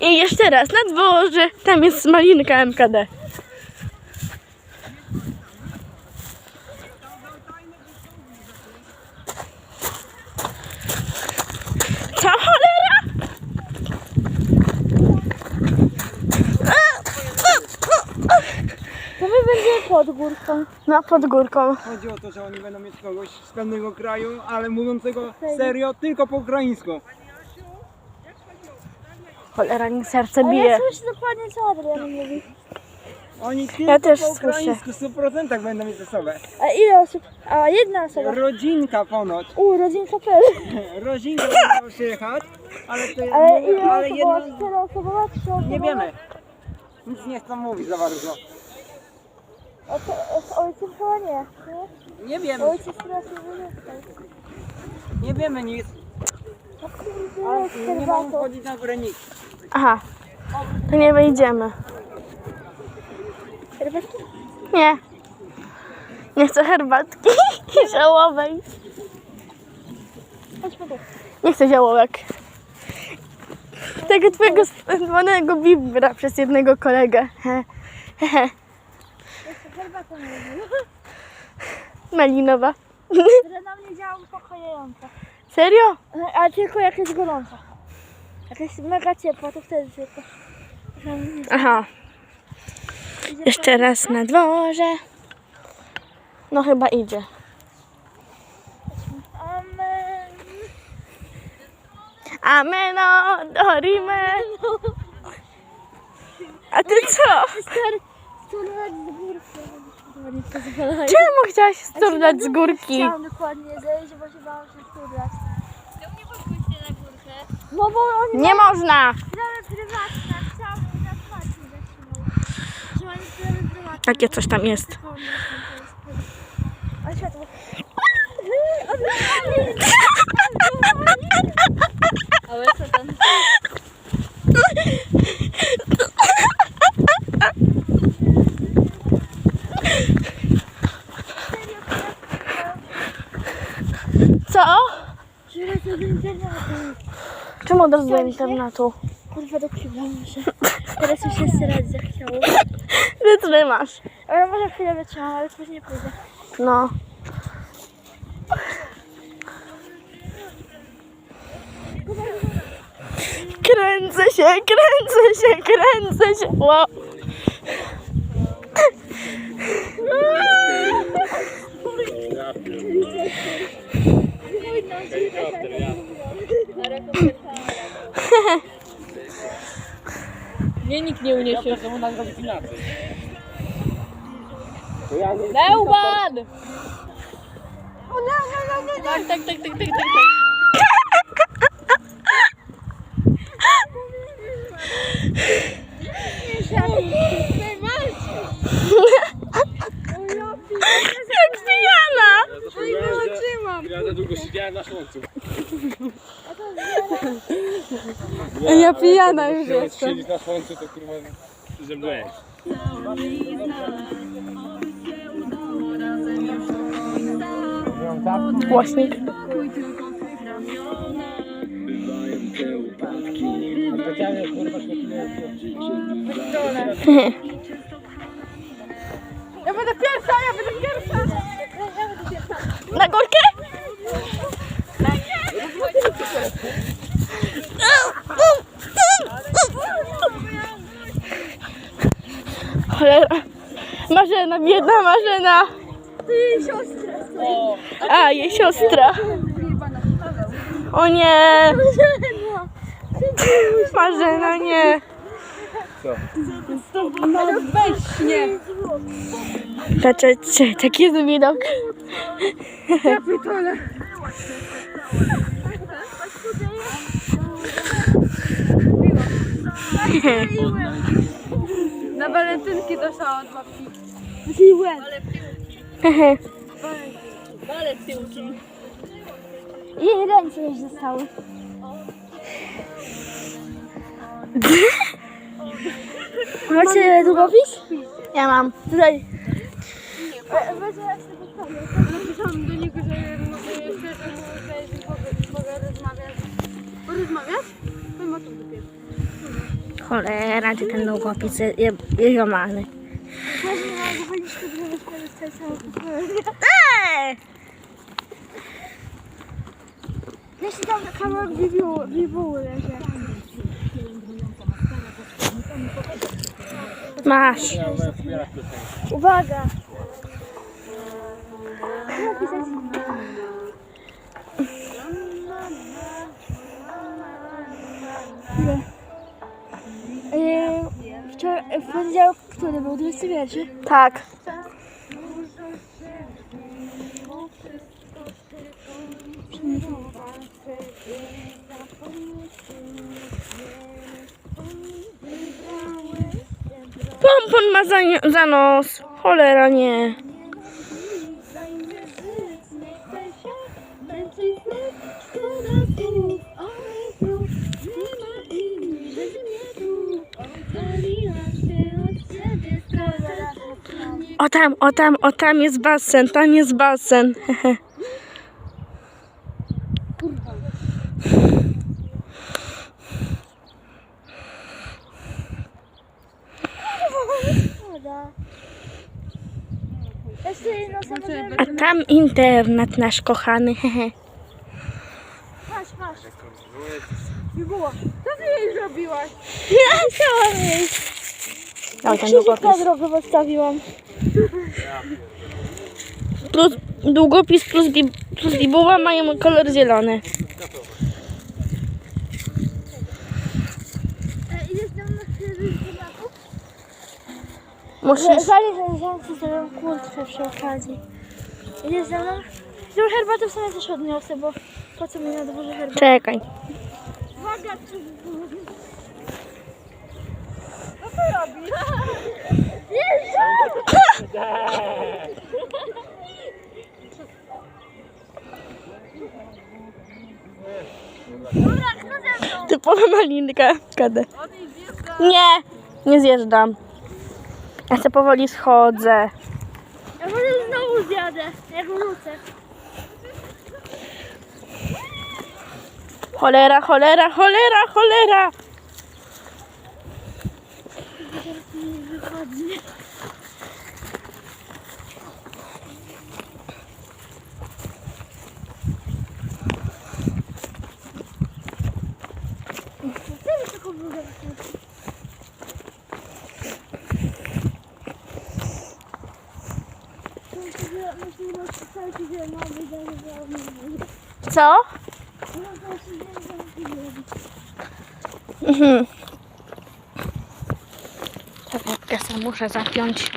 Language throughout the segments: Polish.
I jeszcze raz na dworze. Tam jest malinka MKD. Co cholera? To my będziemy pod górką. No, pod górką. Chodzi o to, że oni będą mieć kogoś z pewnego kraju, ale mówiącego serio tylko po ukraińsku. Cholera, mi serce Ale bije. ja słyszę dokładnie co Adrian mówi. Oni tylko Ja też po słyszę. ukraińsku w 100% będą mieć osobę. A ile osób? A jedna osoba. Rodzinka ponoć. U, rodzinka.pl. Rodzinka będzie przyjechać, ale to Ale mówię, ile ale osobowa? jedno, Cztery osobowa? Trzy osobowa? nie wiemy. Nic nie chcą mówić za bardzo. A to, z ojcem chyba nie. nie? Nie wiemy, Ojciec teraz nie wyjechał. nie wiemy nic. O kurde, Ale z nie mogą herbatą. wchodzić na górę nic. Aha, to nie wejdziemy. Herbatki? Nie. Nie chcę herbatki ziołowej. Nie chcę ziołowek. Tego twojego zwanego bibra przez jednego kolegę. Herbata. Malinowa. Na mnie działa uspokajająco. Serio? Ale tylko jak jest Jak jest mega ciepło, to wtedy tylko. Aha. Jeszcze raz na dworze. No chyba idzie. Amen. Ameno, dorime. A ty co? Stary, z górki. Czemu chciałaś sturlać z górki? Chciałam dokładnie zejść, bo się bałam się sturlać. Czemu nie podpuśćcie na górkę? No bo oni Nie można. mają prywatne, chciałam na twarz nie zatrzymał. Że oni sprawy prywatne. Takie coś tam jest. Światło. Ale co tam? Co? Żyle to z internetu. Czemu od razu do internetu? Kurwa, dokrywam się. Teraz już się strać zachciało. Wytrzymasz. Ale może chwilę wytrzymam, ale później pójdę. No. Kręcę się, kręcę się, kręcę się. Wow. Mnie nikt nie uniesie. Czemu nas robić inaczej? Neumann! Tak, tak, tak, tak, tak, tak, tak. Jak pijana. Ja za długo siedziałem na słońcu. Ja pijana już jestem. siedzieć na słońcu to kurwa zemdlejesz. Głośnik. Ja będę pierwsza, ja będę pierwsza! Na górkę? Marzena, biedna Marzena. A, jej siostra. O nie. Marzena, nie. No weź nie! Patrzcie, taki jest widok. Ja pitole. Na walentynki dostała od babci. Balet tyłki. Jej ręce już zostały. Macie długopis? Ja mam. Tutaj. Wezmę do niego, że Cholera, gdzie ten długopis jest, jest, jest łamany. Nie Eee! Jeszcze tam kawałek bibuły, bibuły leży. Masz. Uwaga! Napisać. Yy, wczoraj, w poniedziałek, który był 21? Tak. Pompon ma za, za nos. Cholera nie. O tam, o tam, o tam jest basen, tam jest basen. A tam internet nasz kochany. Hehe. Masz, masz. Bibuła, co ty jej zrobiłaś? Ja chciałam jej. Na długopis. drogę postawiłam. Plus, długopis plus, bi, plus bibuła mają kolor zielony. E? Musisz. Zanim zamknę sobie kurtkę przy okazji. Idziesz ze mną? Tą herbatę w sumie też odniosę, bo po co mi na dworze herbatę? Czekaj. Uwaga, czy... Co ty robisz? Typowa malinka. Kadę. Nie, nie zjeżdżam. Ja se powoli schodzę. Ja może znowu zjadę, jak wrócę. Cholera, cholera, cholera, cholera. Zaraz Co? Mhm. Czekaj, sobie muszę zapiąć.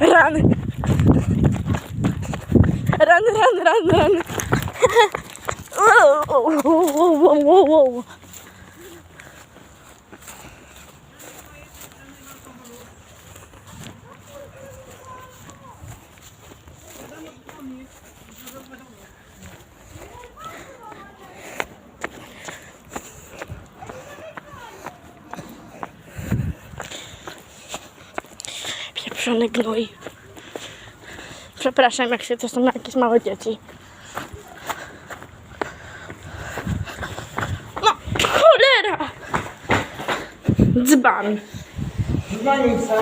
Run! Run, run, run, run! Whoa, whoa, whoa, whoa, Pieprzony gnój. Przepraszam, jak się to są jakieś małe dzieci. No, cholera! Dzban. Dzbanica.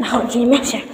Nachodzimy się.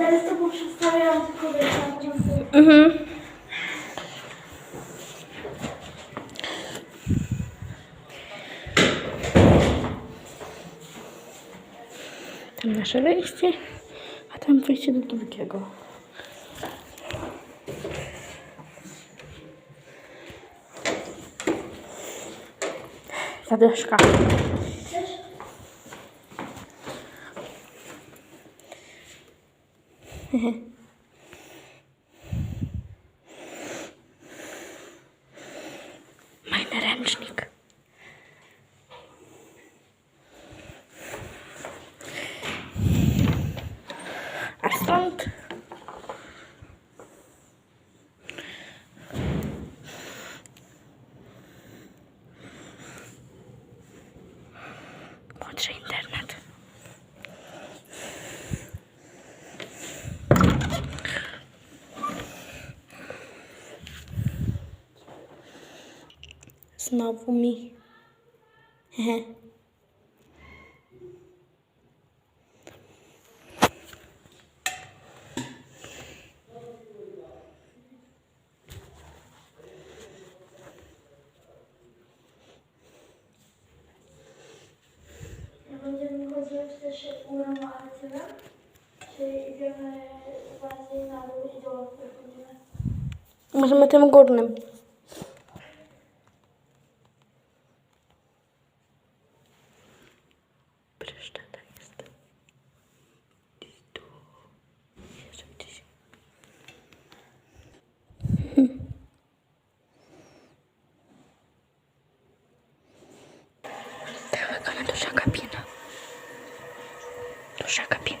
Dla listopu przedstawiam kobietę. Mhm. Tam nasze wejście, a tam wejście do drugiego. Zadyszka. Majny ręcznik. A stąd. Znowu mi. Hehe. Będziemy chodziły też górą czy idziemy bardziej na dół i? Możemy tym górnym. Душа кабіна. Душа кабіна.